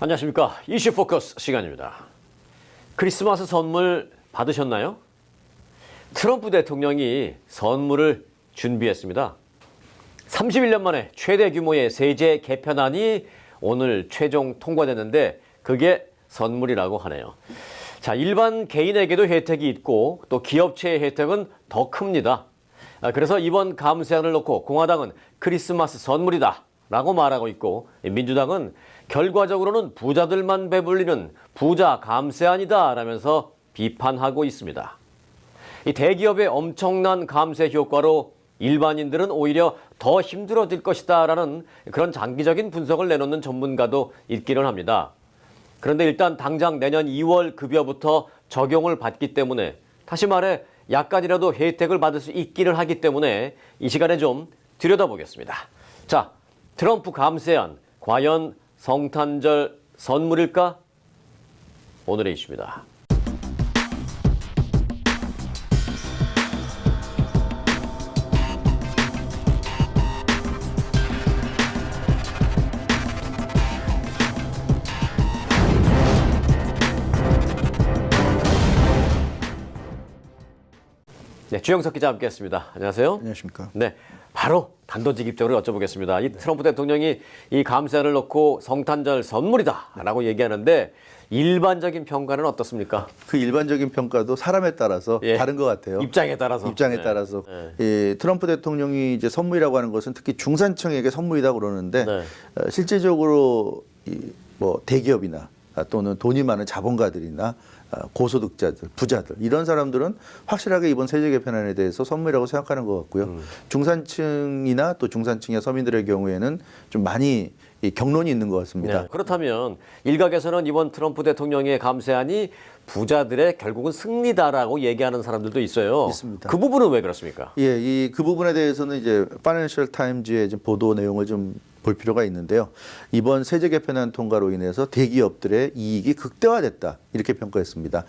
안녕하십니까. 이슈 포커스 시간입니다. 크리스마스 선물 받으셨나요? 트럼프 대통령이 선물을 준비했습니다. 31년 만에 최대 규모의 세제 개편안이 오늘 최종 통과됐는데 그게 선물이라고 하네요. 자, 일반 개인에게도 혜택이 있고 또 기업체의 혜택은 더 큽니다. 아, 그래서 이번 감세안을 놓고 공화당은 크리스마스 선물이다 라고 말하고 있고 민주당은 결과적으로는 부자들만 배불리는 부자 감세안이다 라면서 비판하고 있습니다. 이 대기업의 엄청난 감세 효과로 일반인들은 오히려 더 힘들어질 것이다 라는 그런 장기적인 분석을 내놓는 전문가도 있기는 합니다. 그런데 일단 당장 내년 2월 급여부터 적용을 받기 때문에 다시 말해 약간이라도 혜택을 받을 수 있기는 하기 때문에 이 시간에 좀 들여다보겠습니다. 자, 트럼프 감세안 과연 성탄절 선물일까? 오늘의 이슈입니다. 네, 주영석 기자 함께했습니다. 안녕하세요. 안녕하십니까. 네, 바로 단도직입적으로 여쭤보겠습니다. 이 트럼프 대통령이 이 감세를 놓고 성탄절 선물이다라고 얘기하는데 일반적인 평가는 어떻습니까? 그 일반적인 평가도 사람에 따라서 예. 다른 것 같아요. 입장에 따라서. 입장에 네. 따라서 네. 예, 트럼프 대통령이 이제 선물이라고 하는 것은 특히 중산층에게 선물이다 그러는데 네. 어, 실제적으로 이, 뭐 대기업이나 아, 또는 돈이 많은 자본가들이나 아, 고소득자들, 부자들 이런 사람들은 확실하게 이번 세제 개편안에 대해서 선물이라고 생각하는 것 같고요. 음. 중산층이나 또 중산층의 서민들의 경우에는 좀 많이 이 경론이 있는 것 같습니다. 네, 그렇다면 일각에서는 이번 트럼프 대통령의 감세안이 부자들의 결국은 승리다라고 얘기하는 사람들도 있어요. 있습니다. 그 부분은 왜 그렇습니까? 예, 이 그 부분에 대해서는 이제 파이낸셜 타임즈의 좀 보도 내용을 좀 볼 필요가 있는데요. 이번 세제 개편안 통과로 인해서 대기업들의 이익이 극대화됐다 이렇게 평가했습니다.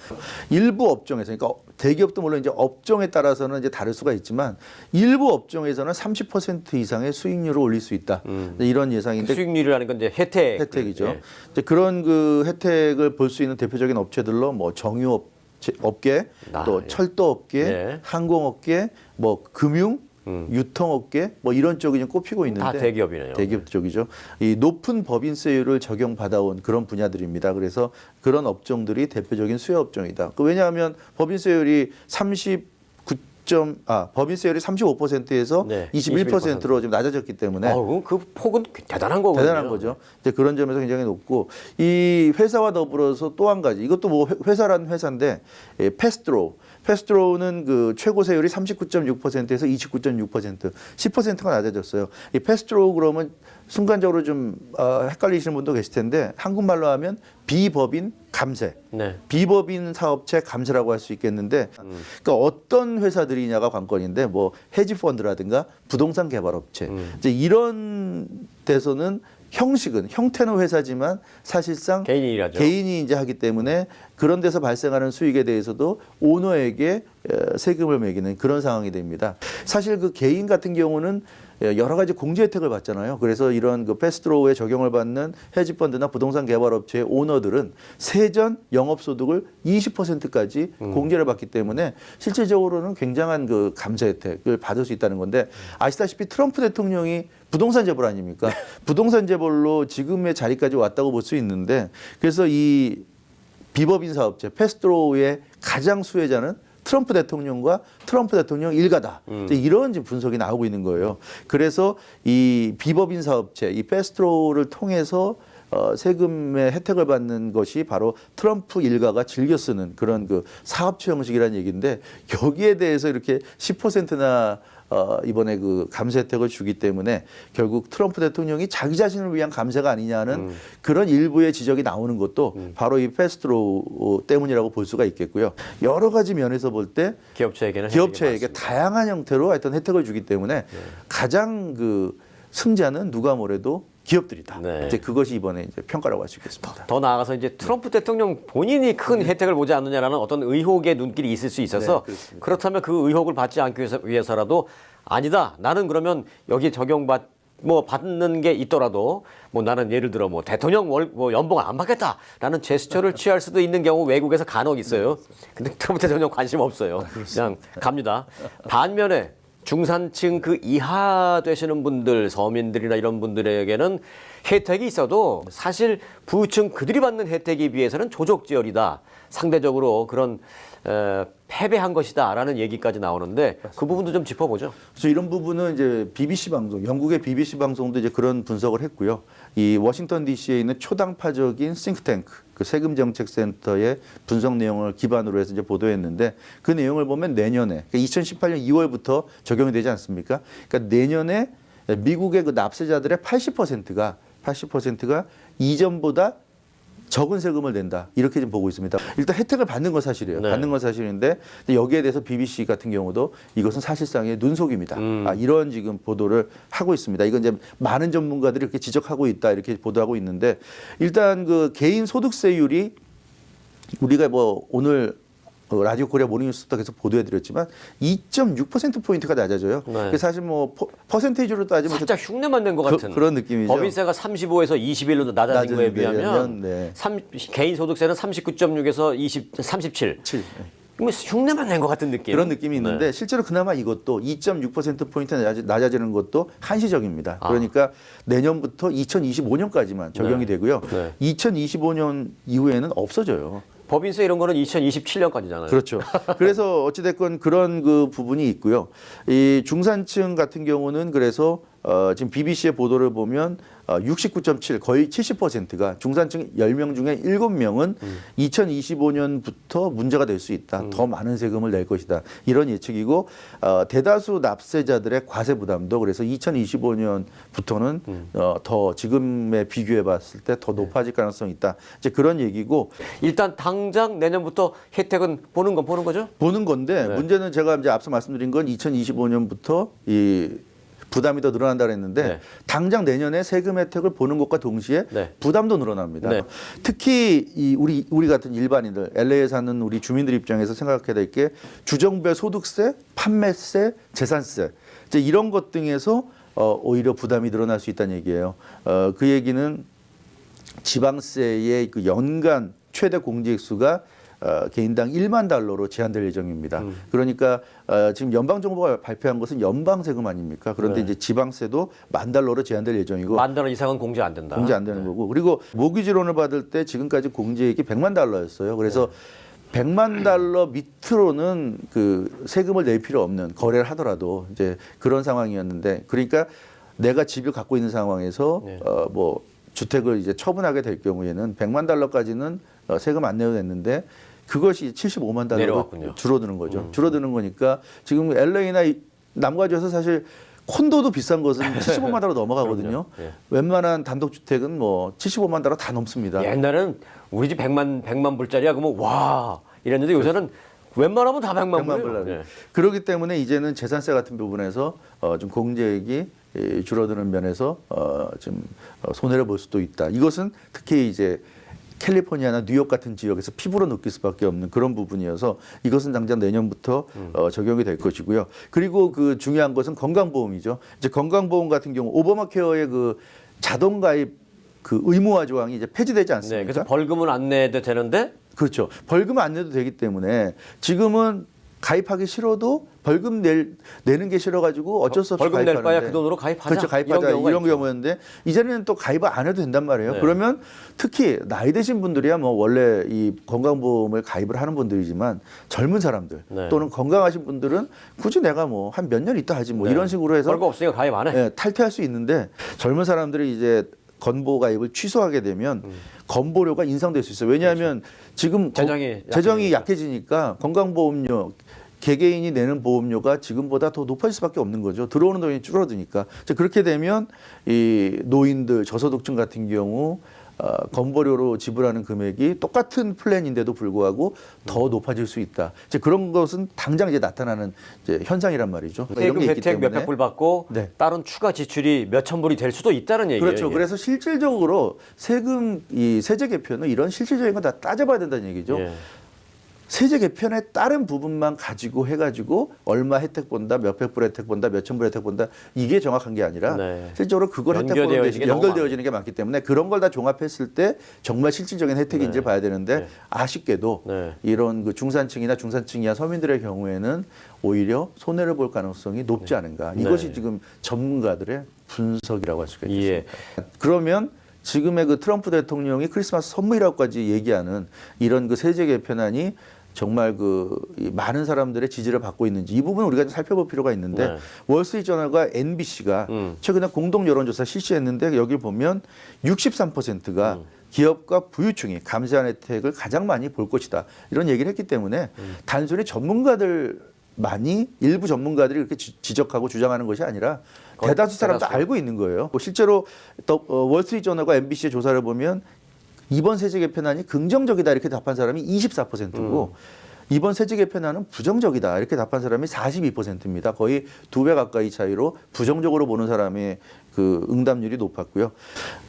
일부 업종에서 그러니까 대기업도 물론 이제 업종에 따라서는 이제 다를 수가 있지만 일부 업종에서는 30% 이상의 수익률을 올릴 수 있다 이런 예상인데 수익률이라는 건 이제 혜택. 혜택이죠. 예. 이제 그런 그 혜택을 볼 수 있는 대표적인 업체들로 뭐 정유업 제- 업계, 아, 또 예. 철도업계, 예. 항공업계, 뭐 금융, 유통업계 뭐 이런 쪽이 좀 꼽히고 있는데 다 대기업이네요. 대기업 쪽이죠. 이 높은 법인세율을 적용받아온 그런 분야들입니다. 그래서 그런 업종들이 대표적인 수혜 업종이다. 그 왜냐하면 법인세율이 39점 아 법인세율이 35%에서 네, 21%로 좀 낮아졌기 때문에 어, 그 폭은 대단한 거거든요. 대단한 거죠. 이제 그런 점에서 굉장히 높고 이 회사와 더불어서 또 한 가지 이것도 뭐 회- 회사란 회사인데 예, 페스트로 페스트로는 그 최고 세율이 39.6%에서 29.6% 10%가 낮아졌어요. 이 페스트로 그러면 순간적으로 좀 어, 헷갈리시는 분도 계실 텐데 한국말로 하면 비법인 감세. 네. 비법인 사업체 감세라고 할 수 있겠는데 그러니까 어떤 회사들이냐가 관건인데 뭐 헤지 펀드라든가 부동산 개발 업체 이제 이런 데서는 형식은 형태는 회사지만 사실상 개인이 일하죠. 개인이 이제 하기 때문에 그런 데서 발생하는 수익에 대해서도 오너에게 어, 세금을 매기는 그런 상황이 됩니다. 사실 그 개인 같은 경우는 예, 여러 가지 공제 혜택을 받잖아요. 그래서 이런 그 패스트로우에 적용을 받는 헤지펀드나 부동산 개발 업체의 오너들은 세전 영업소득을 20%까지 공제를 받기 때문에 실질적으로는 굉장한 그 감세 혜택을 받을 수 있다는 건데 아시다시피 트럼프 대통령이 부동산 재벌 아닙니까? 부동산 재벌로 지금의 자리까지 왔다고 볼 수 있는데 그래서 이 비법인 사업체 패스트로우의 가장 수혜자는 트럼프 대통령과 트럼프 대통령 일가다. 이제 이런 분석이 나오고 있는 거예요. 그래서 이 비법인 사업체, 이 패스트로우를 통해서 어, 세금의 혜택을 받는 것이 바로 트럼프 일가가 즐겨 쓰는 그런 그 사업체 형식이라는 얘기인데 여기에 대해서 이렇게 10%나 어, 이번에 그 감세 혜택을 주기 때문에 결국 트럼프 대통령이 자기 자신을 위한 감세가 아니냐는 그런 일부의 지적이 나오는 것도 바로 이 패스트로 때문이라고 볼 수가 있겠고요. 여러 가지 면에서 볼 때 기업체에게는 기업체에게. 다양한 형태로 하여튼 혜택을 주기 때문에 가장 그 승자는 누가 뭐래도 기업들이다. 네. 이제 그것이 이번에 이제 평가라고 할 수 있겠습니다. 더 나아가서 이제 트럼프 대통령 본인이 큰 혜택을 보지 않느냐라는 어떤 의혹의 눈길이 있을 수 있어서 네. 그렇다면 그 의혹을 받지 않기 위해서, 위해서 라도 아니다. 나는 그러면 여기 적용받 뭐 받는 게 있더라도 뭐 나는 예를 들어 뭐 대통령 월 뭐 연봉 안 받겠다라는 제스처를 취할 수도 있는 경우 외국에서 간혹 있어요. 근데 트럼프 대통령 관심 없어요. 그냥 갑니다. 반면에 중산층 그 이하 되시는 분들 서민들이나 이런 분들에게는 혜택이 있어도 사실 부층 그들이 받는 혜택에 비해서는 조족지열이다. 상대적으로 그런 에, 패배한 것이다라는 얘기까지 나오는데 그 부분도 좀 짚어보죠. 그래서 이런 부분은 이제 BBC 방송, 영국의 BBC 방송도 이제 그런 분석을 했고요. 이 워싱턴 D.C.에 있는 초당파적인 싱크탱크, 그 세금 정책 센터의 분석 내용을 기반으로 해서 이제 보도했는데 그 내용을 보면 내년에, 그러니까 2018년 2월부터 적용이 되지 않습니까? 그러니까 내년에 미국의 그 납세자들의 80%가 80%가 이전보다 적은 세금을 낸다 이렇게 좀 보고 있습니다. 일단 혜택을 받는 건 사실이에요. 네. 받는 건 사실인데 여기에 대해서 BBC 같은 경우도 이것은 사실상의 눈속임이다. 음. 아, 이런 지금 보도를 하고 있습니다. 이건 이제 많은 전문가들이 이렇게 지적하고 있다 이렇게 보도하고 있는데 일단 그 개인 소득세율이 우리가 뭐 오늘 어, 라디오 코리아 모닝뉴스도 계속 보도해드렸지만 2.6% 포인트가 낮아져요. 네. 사실 뭐 퍼, 퍼센테이지로 따지면 살짝 흉내만 낸것 그- 같은 그런 느낌이죠. 법인세가 35에서 21로 낮아진 거에 비하면 네. 삼- 개인 소득세는 39.6에서 20, 37. 칠. 뭐 흉내만 낸 것 같은 느낌. 그런 느낌이 있는데 네. 실제로 그나마 이것도 2.6%포인트 낮아지- 낮아지는 것도 한시적입니다. 아. 그러니까 내년부터 2025년까지만 적용이 네. 되고요. 네. 2025년 이후에는 없어져요. 법인세 이런 거는 2027년까지잖아요. 그렇죠. 그래서 어찌됐건 그런 그 부분이 있고요. 이 중산층 같은 경우는 그래서 어, 지금 BBC의 보도를 보면 어, 69.7 거의 70%가 중산층 10명 중에 7명은 2025년부터 문제가 될 수 있다. 더 많은 세금을 낼 것이다. 이런 예측이고 어, 대다수 납세자들의 과세 부담도 그래서 2025년부터는 어, 더 지금에 비교해 봤을 때 더 높아질 가능성이 있다. 이제 그런 얘기고 일단 당장 내년부터 혜택은 보는 건 보는 거죠? 보는 건데 네. 문제는 제가 이제 앞서 말씀드린 건 2025년부터 이 부담이 더 늘어난다 그랬는데 네. 당장 내년에 세금 혜택을 보는 것과 동시에 네. 부담도 늘어납니다. 네. 특히 이 우리 우리 같은 일반인들 LA에 사는 우리 주민들 입장에서 생각해야 될 게 주정부의 소득세, 판매세, 재산세 이제 이런 것 등에서 어, 오히려 부담이 늘어날 수 있다는 얘기예요. 어, 그 얘기는 지방세의 그 연간 최대 공제액수가 어, 개인당 1만 달러로 제한될 예정입니다. 음. 그러니까 어, 지금 연방 정부가 발표한 것은 연방 세금 아닙니까? 그런데 네. 이제 지방세도 만 달러로 제한될 예정이고 만 달러 이상은 공제 안 된다. 공제 안 되는 거고 그리고 모기지론을 받을 때 지금까지 공제액이 100만 달러였어요. 그래서 네. 100만 달러 밑으로는 그 세금을 낼 필요 없는 거래를 하더라도 이제 그런 상황이었는데 그러니까 내가 집을 갖고 있는 상황에서 네. 어뭐 주택을 이제 처분하게 될 경우에는 100만 달러까지는 어 세금 안 내도 됐는데 그것이 75만 달러로 내려왔군요. 줄어드는 거죠. 음. 줄어드는 거니까 지금 LA나 남가주에서 사실 콘도도 비싼 것은 75만 달러 넘어가거든요. 예. 웬만한 단독주택은 뭐 75만 달러 다 넘습니다. 옛날에는 우리 집 100만 100만 불짜리야 그러면 와 이랬는데 요새는 웬만하면 다 100만, 100만 불이에요. 불 예. 그렇기 때문에 이제는 재산세 같은 부분에서 어, 좀 공제액이 이, 줄어드는 면에서 어, 좀 어, 손해를 볼 수도 있다. 이것은 특히 이제 캘리포니아나 뉴욕 같은 지역에서 피부로 느낄 수밖에 없는 그런 부분이어서 이것은 당장 내년부터 음. 어, 적용이 될 것이고요. 그리고 그 중요한 것은 건강보험이죠. 이제 건강보험 같은 경우 오바마 케어의 그 자동 가입 그 의무화 조항이 이제 폐지되지 네, 않습니까? 그래서 벌금은 안 내도 되는데 그렇죠. 벌금 안 내도 되기 때문에 지금은 가입하기 싫어도 벌금 낼, 내는 게 싫어가지고 어쩔 수 없이 벌금 낼. 바야 그 돈으로 가입하자. 그렇죠. 가입하자 이런 이런. 경우였는데 이제는 또 가입을 안 해도 된단 말이에요. 네. 그러면 특히 나이 드신 분들이야 뭐 원래 이 건강보험을 가입을 하는 분들이지만 젊은 사람들 네. 또는 건강하신 분들은 굳이 내가 뭐 한 몇 년 있다 하지 뭐 네. 이런 식으로 해서 벌금 없으니까 가입 안 해. 예, 탈퇴할 수 있는데 젊은 사람들이 이제 건보 가입을 취소하게 되면 건보료가 인상될 수 있어요. 왜냐하면 지금 음. 재정이 거- 재정이 약해지니까 건강보험료 개개인이 내는 보험료가 지금보다 더 높아질 수밖에 없는 거죠. 들어오는 돈이 줄어드니까. 그렇게 되면 이 노인들 저소득층 같은 경우 어, 건보료로 지불하는 금액이 똑같은 플랜인데도 불구하고 더 높아질 수 있다. 이제 그런 것은 당장 이제 나타나는 이제 현상이란 말이죠. 그러니까 세금 혜택. 몇백 불 받고 네. 다른 추가 지출이 몇천 불이 될 수도 있다는 얘기예요. 그렇죠. 이게. 그래서 실질적으로 세금 이 세제 개편은 이런 실질적인 거다 따져봐야 된다는 얘기죠. 예. 세제 개편의 다른 부분만 가지고 해가지고 얼마 혜택 본다, 몇백 불 혜택 본다, 몇천 불 혜택 본다 이게 정확한 게 아니라 네. 실제로 그걸 혜택 보는 데 연결되어지는 게 많기 때문에 그런 걸 다 종합했을 때 정말 실질적인 혜택인지 를 봐야 되는데 네. 아쉽게도 네. 이런 그 중산층이나 중산층 이하 서민들의 경우에는 오히려 손해를 볼 가능성이 높지 않은가 이것이 네. 지금 전문가들의 분석이라고 할 수가 예. 있겠습니다. 그러면 지금의 그 트럼프 대통령이 크리스마스 선물이라고까지 얘기하는 이런 그 세제 개편안이 정말 그이 많은 사람들의 지지를 받고 있는지 이 부분 은 우리가 좀 살펴볼 필요가 있는데 네. 월스트리트저널과 NBC가 음. 최근에 공동 여론조사 실시했는데 여기 보면 63%가 음. 기업과 부유층이 감세한 혜택을 가장 많이 볼 것이다 이런 얘기를 했기 때문에 음. 단순히 전문가들만이 일부 전문가들이 이렇게 지- 지적하고 주장하는 것이 아니라 대다수 사람도 대다수. 알고 있는 거예요. 뭐 실제로 더- 어, 월스트리트저널과 MBC의 조사를 보면 이번 세제 개편안이 긍정적이다 이렇게 답한 사람이 24%고 이번 세제 개편안은 부정적이다 이렇게 답한 사람이 42%입니다. 거의 두 배 가까이 차이로 부정적으로 보는 사람의 그 응답률이 높았고요.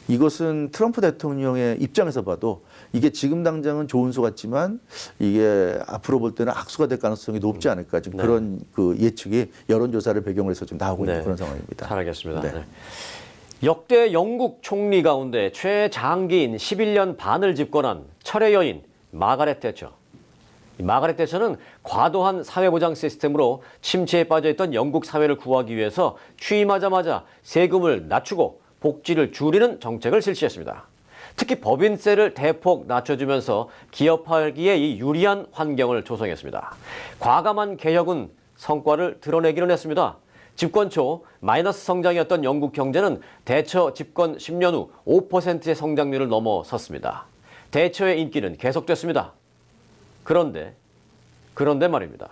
이것은 트럼프 대통령의 입장에서 봐도 이게 지금 당장은 좋은 수 같지만 이게 앞으로 볼 때는 악수가 될 가능성이 높지 않을까 지금 네. 그런 그 예측이 여론조사를 배경으로 해서 좀 나오고 있는 네. 그런 상황입니다. 잘 알겠습니다. 네. 네. 역대 영국 총리 가운데 최장기인 11년 반을 집권한 철의 여인 마가렛 대처. 이 마가렛 대처는 과도한 사회보장 시스템으로 침체에 빠져있던 영국 사회를 구하기 위해서 취임하자마자 세금을 낮추고 복지를 줄이는 정책을 실시했습니다. 특히 법인세를 대폭 낮춰주면서 기업하기에 이 유리한 환경을 조성했습니다. 과감한 개혁은 성과를 드러내기는 했습니다. 집권 초 마이너스 성장이었던 영국 경제는 대처 집권 10년 후 5%의 성장률을 넘어섰습니다. 대처의 인기는 계속됐습니다. 그런데 그런데 말입니다.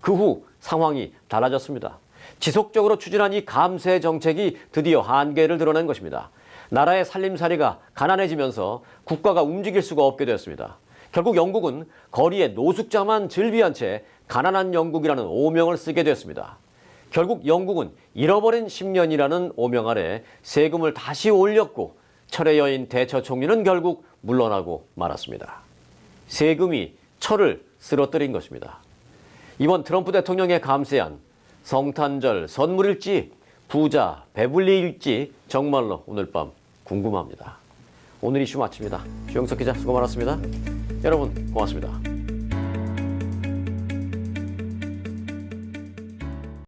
그 후 상황이 달라졌습니다. 지속적으로 추진한 이 감세 정책이 드디어 한계를 드러낸 것입니다. 나라의 살림살이가 가난해지면서 국가가 움직일 수가 없게 되었습니다. 결국 영국은 거리에 노숙자만 즐비한 채 가난한 영국이라는 오명을 쓰게 되었습니다. 결국 영국은 잃어버린 10년이라는 오명 아래 세금을 다시 올렸고 철의 여인 대처 총리는 결국 물러나고 말았습니다. 세금이 철을 쓰러뜨린 것입니다. 이번 트럼프 대통령의 감세안 성탄절 선물일지 부자 배불리일지 정말로 오늘 밤 궁금합니다. 오늘 이슈 마칩니다. 주영석 기자 수고 많았습니다. 여러분 고맙습니다.